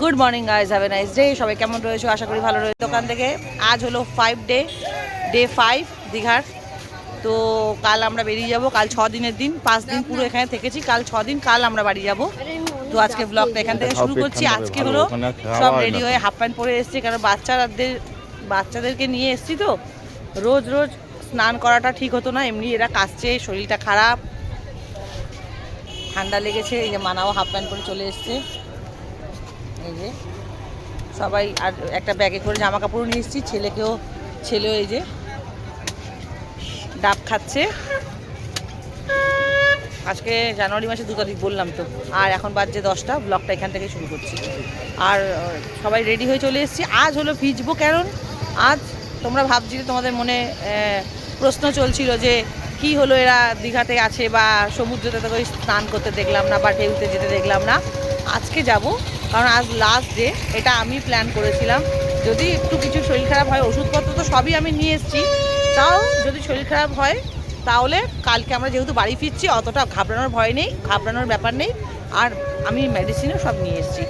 Good morning guys have a nice day সবাই কেমন রয়েছে? আশা করি ভালো রয়েছে। দোকান থেকে আজ হলো ফাইভ ডে ডে ফাইভ দীঘার। তো কাল আমরা বেরিয়ে যাব। কাল ছ দিনের দিন পাঁচ দিন পুরো এখানে থেকেছি। কাল ছ দিন কাল আমরা বাড়ি যাব। তো আজকে ব্লগটা এখান থেকে শুরু করছি। আজকে হলো সব রেডি হয়ে হাফ প্যান্ট পরে এসেছি। কারণ বাচ্চাদের বাচ্চাদেরকে নিয়ে এসেছি তো। রোজ রোজ স্নান করাটা ঠিক হতো না। এমনি এরা কাশছে শরীরটা খারাপ। ঠান্ডা লেগেছে। এই যে মানাও হাফ প্যান্ট পরে চলে এসছে। এই যে। সবাই আর একটা ব্যাগে করে জামা কাপড় নিয়ে এসেছি, ছেলেকেও, ছেলেও এই যে ডাব খাচ্ছে। আজকে জানুয়ারি মাসে দু তারিখ বললাম তো। আর এখন বাজছে দশটা ব্লগটা এখান থেকে শুরু করছি। আর সবাই রেডি হয়ে চলে এসেছি। আজ হলো ভিজবো কারণ আজ তোমরা ভাবছিলে, তোমাদের মনে প্রশ্ন চলছিল যে কি হলো এরা দীঘাতে আছে বা সমুদ্রতে তো স্নান করতে দেখলাম না বা ঢেউতে যেতে দেখলাম না। আজকে যাব কারণ আজ লাস্ট ডে এটা আমি প্ল্যান করেছিলাম। যদি একটু কিছু শরীর খারাপ হয়, ওষুধপত্র তো সবই আমি নিয়ে এসেছি। তাও যদি শরীর খারাপ হয়, তাহলে কালকে আমরা যেহেতু বাড়ি ফিরছি, অতটা ঘাবড়ানোর ভয় নেই, ঘাবড়ানোর ব্যাপার নেই। আর আমি মেডিসিনও সব নিয়ে এসেছি।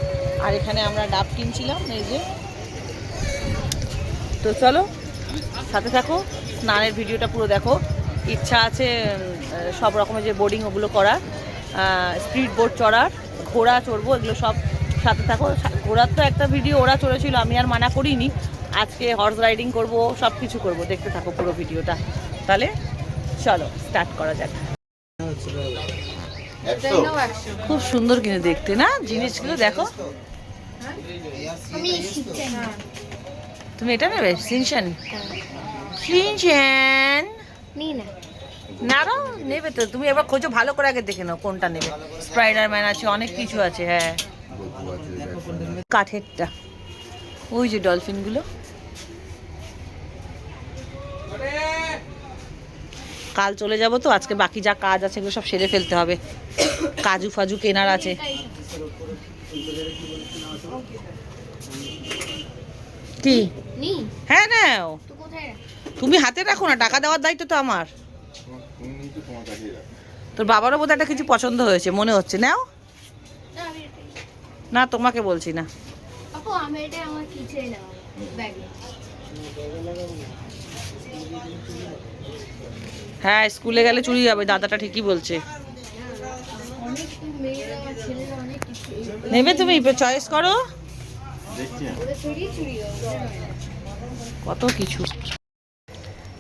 আর এখানে আমরা ডাব কিনছিলাম, এই যে। তো চলো, সাথে থাকো, স্নানের ভিডিওটা পুরো দেখো। ইচ্ছা আছে সব রকমের যে বোর্ডিং ওগুলো করার স্পিড বোট চড়ার, ঘোড়া চড়বো, এগুলো সব সাথে থাকো। ঘোড়ার তো একটা ভিডিও ওরা চড়েছিল আমি আর মানা করিনি। আজকে হর্স রাইডিং করব সব কিছু করব। দেখতে থাকো পুরো ভিডিওটা। তাহলে চলো স্টার্ট করা যাক। খুব সুন্দর কিন্তু দেখতে না? জিনিসগুলো দেখো। তুমি এটা নেবে? সিনশান সিনশান নি। নেবে তো। তুমি এবার খোঁজো ভালো করে আগে দেখে নাও কোনটা নেবে। স্পাইডার ম্যান আছে অনেক কিছু আছে হ্যাঁ। কাঠেরটা। ওই যে ডলফিনগুলো। কাল চলে যাব তো আজকে বাকি যা কাজ আছে এগুলো সব সেরে ফেলতে হবে। কাজু ফাজু কেনার আছে। কি? হ্যাঁ নাও। তুমি হাতে রাখো না টাকা দেওয়ার দায়িত্ব তো আমার। তোর বাবারও বোধহয় একটা কিছু পছন্দ হয়েছে মনে হচ্ছে। নাও। না তোমাকে বলছি না। আপু আমি এটা আমার কিচেন না ব্যাগে। হ্যাঁ স্কুলে গেলে চুরি যাবে দাদাটা ঠিকই বলছে। নেবে তুমি চয়েস করো। কত কিছু।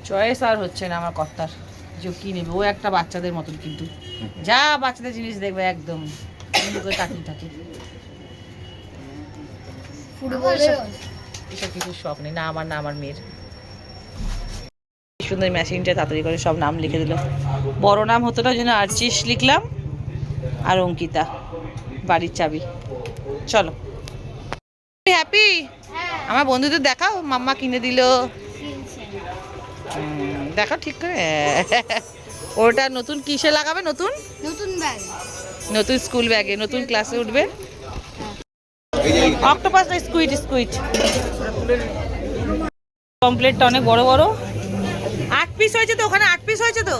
চয়েস আর হচ্ছে না আমার কর্তার। যে কি নেবে ও একটা বাচ্চাদের মতন কিন্তু। যা বাচ্চাদের জিনিস দেখবে একদম। তাকিয়ে থাকে। এসব কিছু শখ নেই না আমার না আমার মেয়ের। কি সুন্দর মেশিনটা তাড়াতাড়ি করে সব নাম লিখে দিল। বড় নাম হতো না ওই জন্য আর্চিস লিখলাম আর অঙ্কিতা বাড়ির চাবি। চলো। হ্যাপি হ্যাঁ। আমার বন্ধুদের দেখাও মাম্মা কিনে দিল। দেখাও ঠিক করে। ওটা নতুন কিসে লাগাবে? নতুন? নতুন ব্যাগ নতুন স্কুল ব্যাগে নতুন ক্লাসে উঠবে? অক্টোপাস না স্কুইড স্কুইড কমপ্লেটটা অনেক বড় বড়। আট পিস হয়েছে তো ওখানে আট পিস হয়েছে তো?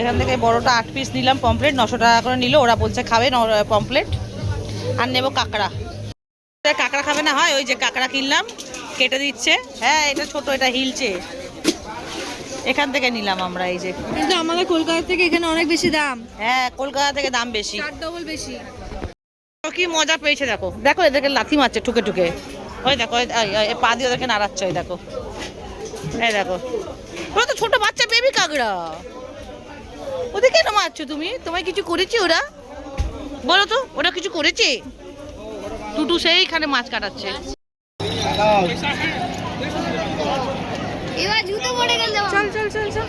এখান থেকে বড়টা আট পিস নিলাম পমপ্লেট নশো টাকা করে নিল ওরা বলছে খাবে পমপ্লেট আর নেব কাঁকড়া। কাঁকড়া খাবে না? হয় ওই যে কাঁকড়া কিনলাম কেটে দিচ্ছে। হ্যাঁ এটা ছোট এটা হিলছে এখান থেকে নিলাম আমরা এই যে। কিন্তু আমাদের কলকাতা থেকে এখানে অনেক বেশি দাম। হ্যাঁ কলকাতা থেকে দাম বেশি। ডবল বেশি। কি মজা পেয়েছে দেখো। দেখো এদেরকে লাথি মারছে ঠুকে ঠুকে। ওই দেখো পা দিয়ে ওদেরকে নাড়াচ্ছে ওই দেখো। এই দেখো। ওরা তো ছোট বাচ্চা বেবি কাকড়া। ওদের কেন মারছো তুমি? তোমায় কিছু করেছে ওরা? বলো তো ওরা কিছু করেছে? টুটু সেইখানে মাছ কাটাচ্ছে। এবার জুতো পড়ে গেল। চল চল চল চল।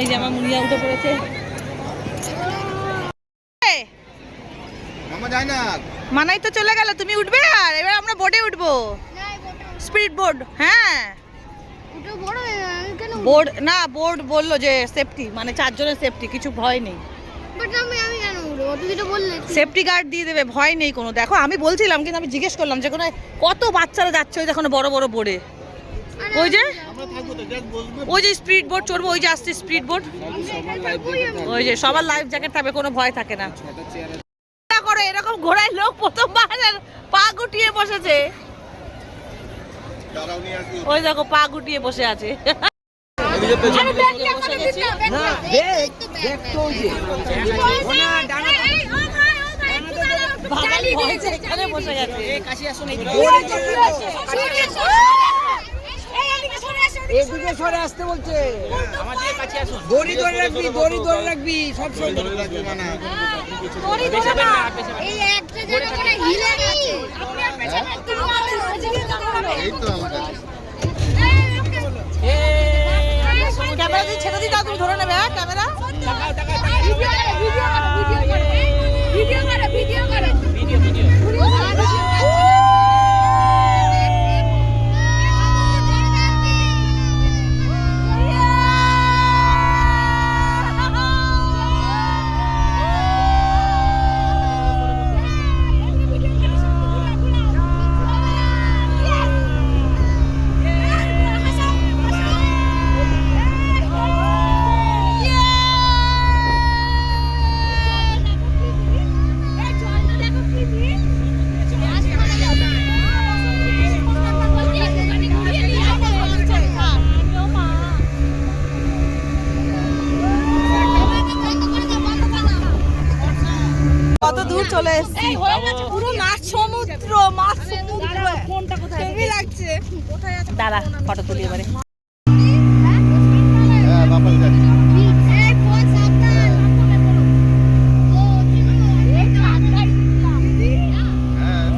এই যে আমার মুড়িয়া উঠে পড়েছে। মানাই তো চলে গেল তুমি উঠবে আর? এবার আমরা বোটে উঠবো। স্পিড বোর্ড হ্যাঁ। বোর্ড না বোর্ড বলল যে সেফটি মানে চারজনের সেফটি কিছু ভয় নেই। সেফটি গার্ড দিয়ে দেবে ভয় নেই কোনো। দেখো আমি বলছিলাম কিন্তু আমি জিজ্ঞেস করলাম যে কোনো কত বাচ্চারা যাচ্ছে ওই দেখো বড় বড় বোর্ডে ওই যে আমরা থাকব তো জাস্ট বসবো ওই যে স্পিড বোর্ড চড়বো ওই যে আসছে স্পিড বোর্ড ওই যে সবার লাইফ জ্যাকেট থাকবে কোনো ভয় থাকে না করে এরকম ঘোড়ায় লোক প্রথমবার পা গুটিয়ে বসেছে ওই দেখো পা গুটিয়ে বসে আছে বসে গেছি। বাঙালি হয়েছে এখানে বসে গেছে এদিকে সরে আসতে বলছে। দড়ি ধরে রাখবি দড়ি ধরে রাখবি সব সময় ধরে রাখবে মানা? এই একটা জায়গা করে হিলে পেছনে এই তো আমার কাছে ক্যামেরা দিয়ে ছেড়ে দিই দাও তুমি ধরে নেবে হ্যাঁ ক্যামেরা? ভিডিও দূর চলে এসেছি। পুরো মাছ সমুদ্র মাছ সমুদ্র। কোনটা কোথায়? লাগছে? দাঁড়া ফটো তুলি এবারে। হ্যাঁ বাবা যাচ্ছে এই ফোন সাবধান ও এই তো আগে হ্যাঁ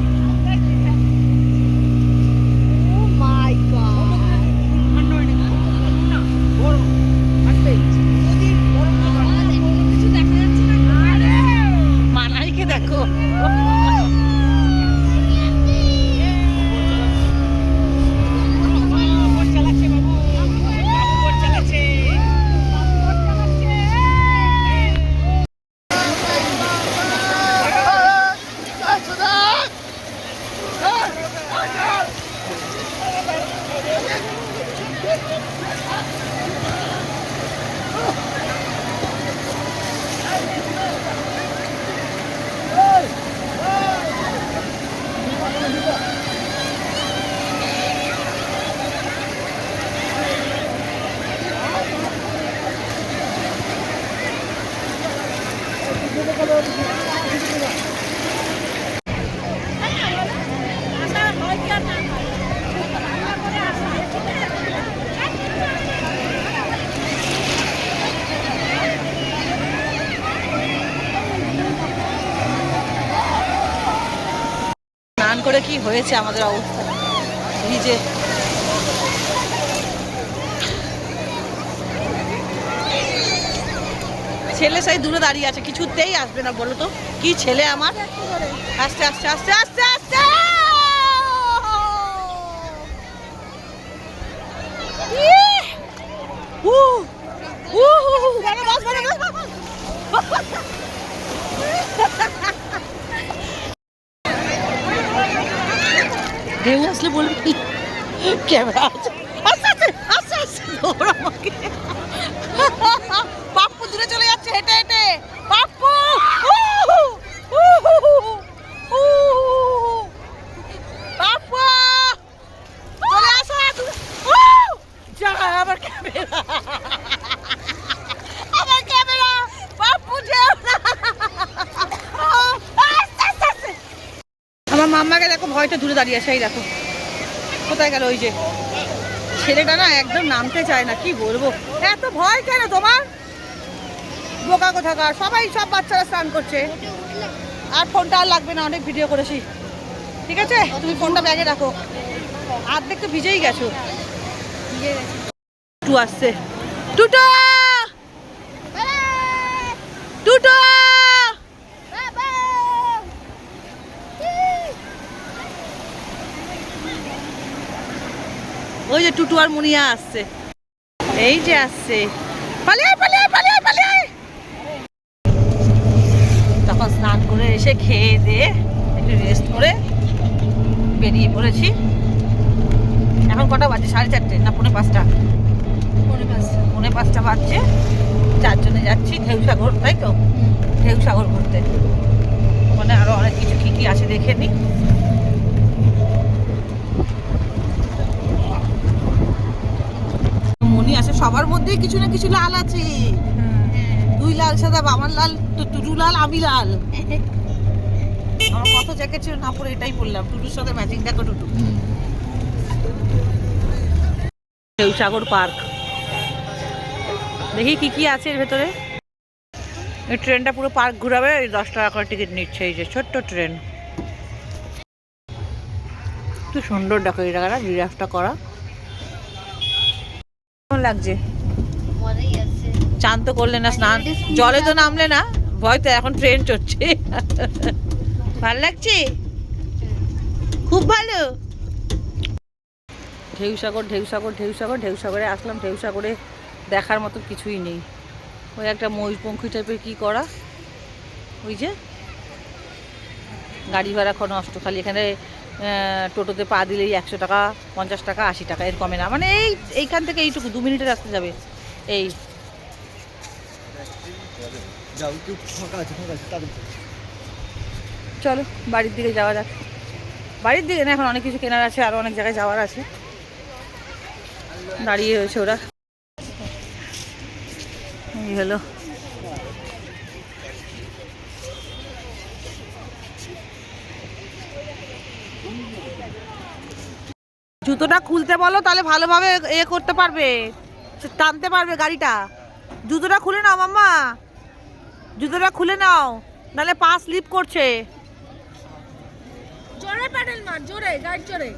ও মাই গড মানাইকে দেখো স্নান করে কি হয়েছে আমাদের অবস্থা? নিজে ছেলে সেই দূরে দাঁড়িয়ে আছে কিছুতেই আসবে না বলো তো। কি ছেলে আমার? আস্তে আস্তে আস্তে আস্তে আস্তে ইহ! উ! উ! বাবা, বাস, বাবা, বাস, বাস, বাস। ঢেউ আসলে বলবি ক্যামেরা আছে। আস্তে আস্তে আস্তে আমাকে। পাপ্পু দূরে চলে যাচ্ছে, হেঁটে হেঁটে। পাপ্পু। পাপ্পু চলে আসো আমার ক্যামেরা আমার ক্যামেরা পাপ্পু যেও না আস্তে আস্তে আস্তে আমার মাম্মাকে দেখো, ভয়টা দূরে দাঁড়িয়ে আছে, এই দেখো। কোথায় গেল ওই যে? ছেলেটা না একদম নামতে চায় না, কি বলব? এত ভয় কেন তোমার? বোকা কোথাকার, সবাই সব বাচ্চারা স্নান করছে। আর ফোনটা আর লাগবে না, অনেক ভিডিও করেছি। ঠিক আছে? তুমি ফোনটা ব্যাগে রাখো। অর্ধেক তো ভিজেই গেছো। টু আসছে। টুটো! টুটো! ওই যে টুটু আর মুনিয়া আসছে। এই যে আসছে। পালিয়ে পালিয়ে পালিয়ে পালিয়ে তখন স্নান করে এসে খেয়ে দিয়ে একটু রেস্ট করে বেরিয়ে পড়েছি। এখন কটা বাজে? সাড়ে চারটে না পৌনে পাঁচটা? পৌনে পাঁচটা। বাজছে। চারজনে যাচ্ছি ঢেউসাগর তাই তো? ঢেউসাগর ঘুরতে। ওখানে আরও অনেক কিছু কি কি আছে দেখে নি। সবার মধ্যেই কিছু না কিছু লাল আছে। তুই লাল সাদা আমার লাল তো টুটু লাল আমি লাল। আমার কত জ্যাকেট ছিল না পরে এটাই পরলাম টুটুর সাথে ম্যাচিং দেখো টুটু সাগর পার্ক। দেখি কি কি আছে এর ভেতরে। এই ট্রেনটা পুরো পার্ক ঘুরাবে দশ টাকা করে টিকিট নিচ্ছে এই যে ছোট্ট ট্রেন। কি সুন্দর দেখো এই জায়গাটা জিরাফটা করা। কেমন লাগছে? চান তো করলে না স্নান জলে তো নামলে না ভয় তো এখন ট্রেন চড়ছে। ভালো লাগছে? খুব ভালো। ঢেউসাগর ঢেউসাগর ঢেউসাগর ঢেউসাগরে আসলাম ঢেউসাগরে দেখার মতো কিছুই নেই। ওই একটা ময়ূরপঙ্খী টাইপের কি করা? ওই যে গাড়ি ভাড়া কোনো নষ্ট খালি। এখানে টোটোতে পা দিলেই একশো টাকা পঞ্চাশ টাকা আশি টাকা এর কমে না। মানে এই এইখান থেকে এইটুকু দু মিনিটের রাস্তা যাবে। এই। চলো। বাড়ির দিকে যাওয়া যাক। বাড়ির দিকে না এখন অনেক কিছু কেনার আছে আরও অনেক জায়গায় যাওয়ার আছে। দাঁড়িয়ে রয়েছে ওরা। এই হলো। জুতোটা খুলতে বলো তাহলে ভালোভাবে এ করতে পারবে। টানতে পারবে গাড়িটা। জুতোটা খুলে নাও মাম্মা। জুতোটা খুলে নাও নাহলে পা স্লিপ করছে। জোরে প্যাডেল মার জোরে গাড়ি জোরে।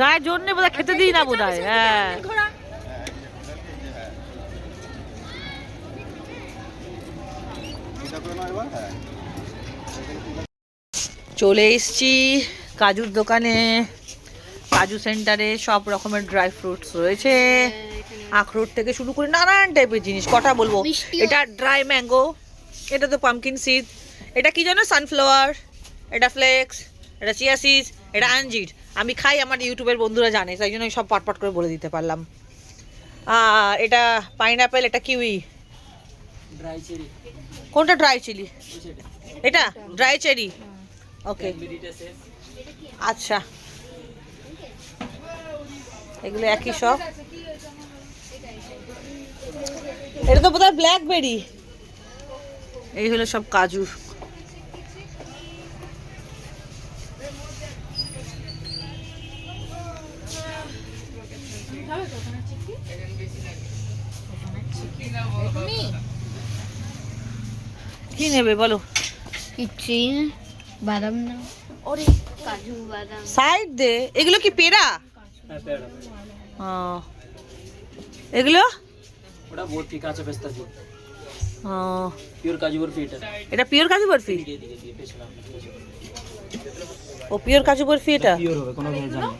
গায়ে জোর নেই বোধহয় খেতে দিই না বোধ হয় হ্যাঁ ঘোড়া এটা করে নাও এবার হ্যাঁ চলে এসছি কাজুর দোকানে। কাজু সেন্টারে সব রকমের ড্রাই ফ্রুটস রয়েছে। আখরোট থেকে শুরু করে নানান টাইপের জিনিস কটা বলব? এটা ড্রাই ম্যাঙ্গো এটা তো পামকিন সিড এটা কি জানো? সানফ্লাওয়ার এটা ফ্লেক্স এটা চিয়া সিজ এটা আঞ্জির আমি খাই আমার ইউটিউবের বন্ধুরা জানে তাই জন্য আমি সব পটপট করে বলে দিতে পারলাম। এটা পাইনাপেল এটা কিউই ড্রাই চেরি কোনটা ড্রাই চিলি এটা? ড্রাই চেরি ওকে আচ্ছা। এগুলো একই সব। এটা তো বোধহয় ব্ল্যাকবেরি এই হলো সব কাজু। কি নেবে বলো? কিচ্ছুই না বাদাম না ওরে কাজু বাদাম। সাইড দে। এগুলো কি পেরা ও। এগুলো? ওটা বরফি কাঁচা পেস্তা দিয়ে ও, পিওর কাজু বরফি এটা এটা পিওর কাজু বরফি দিয়ে দিয়ে দিয়ে পেছনে ও পিওর কাজু বরফি এটা পিওর হবে কোনো ভেজাল নেই।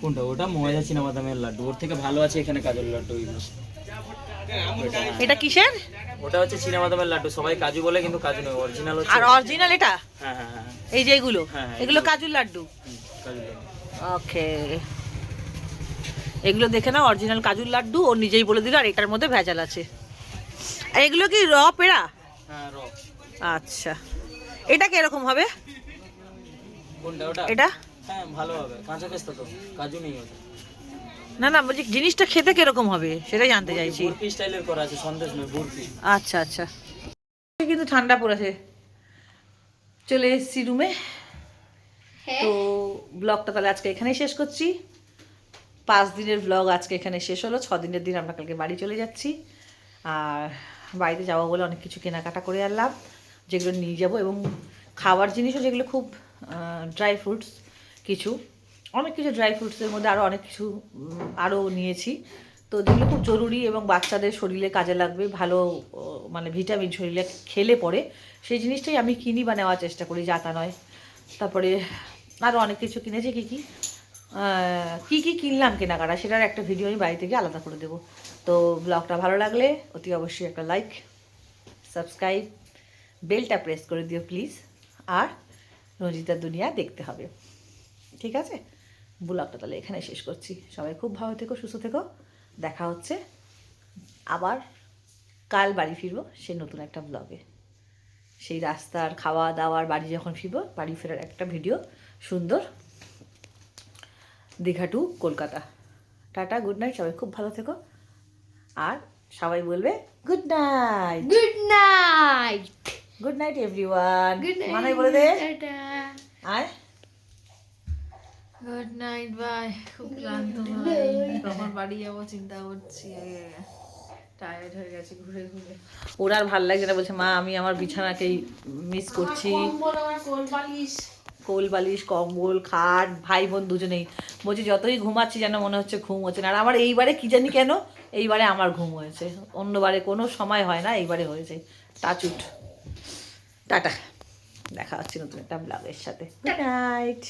কোনটা? ওটা ময়দা চিনা বাদামের লাড্ডু। ওর থেকে ভালো আছে এখানে কাজুর লাড্ডু এটা কিসের? ওটা হচ্ছে চীনা বাদামের লাড্ডু। সবাই কাজু বলে কিন্তু কাজু নয় অরিজিনাল হচ্ছে আর অরিজিনাল এটা? হ্যাঁ হ্যাঁ হ্যাঁ। এই যে এগুলো? হ্যাঁ, হ্যাঁ, এগুলো। কাজুর লাড্ডু? ওকে এগুলো দেখে না অরিজিনাল কাজুর লাড্ডু ও নিজেই বলে দিল আর এটার মধ্যে ভেজাল আছে। আর এগুলো কি র পেড়া? হ্যাঁ আচ্ছা। এটা কীরকম হবে? এটা? হ্যাঁ ভালো হবে। কাঁচা পেস্তা তো কাজু নেই ওটা। না না বলছি জিনিসটা খেতে কীরকম হবে? সেটাই জানতে চাইছি। আচ্ছা আচ্ছা। কিন্তু ঠান্ডা পড়েছে। চলে এসেছি রুমে তো ব্লগটা তাহলে আজকে এখানেই শেষ করছি। পাঁচ দিনের ব্লগ আজকে এখানে শেষ হলো, ছ দিনের দিন আমরা কালকে বাড়ি চলে যাচ্ছি। আর বাড়িতে যাব বলে অনেক কিছু কেনাকাটা করে আনলাম, যেগুলো নিয়ে যাব এবং খাবার জিনিসও যেগুলো খুব ড্রাই ফ্রুটস কিছু, অনেক কিছু ড্রাই ফ্রুটসের মধ্যে আরও অনেক কিছু আরও নিয়েছি। তো যেগুলো খুব জরুরি এবং বাচ্চাদের শরীরে কাজে লাগবে, ভালো মানে ভিটামিন শরীরে খেলে পরে, সেই জিনিসটাই আমি কিনি বা নেওয়ার চেষ্টা করি যাতা নয়। তারপরে আরও অনেক কিছু কিনেছি, কী কী? কি কি কিনলাম কেনাকাটা সেটার একটা ভিডিও আমি বাড়ি থেকে আলাদা করে দেবো। তো ব্লগটা ভালো লাগলে অতি অবশ্যই একটা লাইক সাবস্ক্রাইব বেলটা প্রেস করে দিও প্লিজ আর রঞ্জিতার দুনিয়া দেখতে হবে। ঠিক আছে? ব্লগটা তাহলে এখানে শেষ করছি। সবাই খুব ভালো থেকো, সুস্থ থেকো। দেখা হচ্ছে আবার। কাল বাড়ি ফিরবো সেই নতুন একটা ব্লগে সেই রাস্তার খাওয়া দাওয়ার বাড়ি যখন ফিরবো, বাড়ি ফেরার একটা ভিডিও সুন্দর Digha to Kolkata. Tata good night সবাই খুব ভালো থেকো। আর সবাই বলবে good night good night good night everyone good night মানে বলে দে। টাটা। আয় গুড নাইট বাই খুব ক্লান্ত ভাই কখন বাড়ি যাব চিন্তা করছি। টায়ার্ড হয়ে গেছে ঘুরে ঘুরে। ওর আর ভালো লাগছে না বলছে মা আমি আমার বিছানাকেই মিস করছি। কোল বালিশ কম্বল খাট ভাই বোন দুজনেই। বলছি যতই ঘুমাচ্ছি যেন মনে হচ্ছে ঘুম হচ্ছে না। আর আমার এইবারে কি জানি কেন এইবারে আমার ঘুম হয়েছে। অন্যবারে কোনো সময় হয় না এইবারে হয়েছে। টাচুট টাটা। দেখা হচ্ছে নতুন একটা ব্লগের সাথে। Good night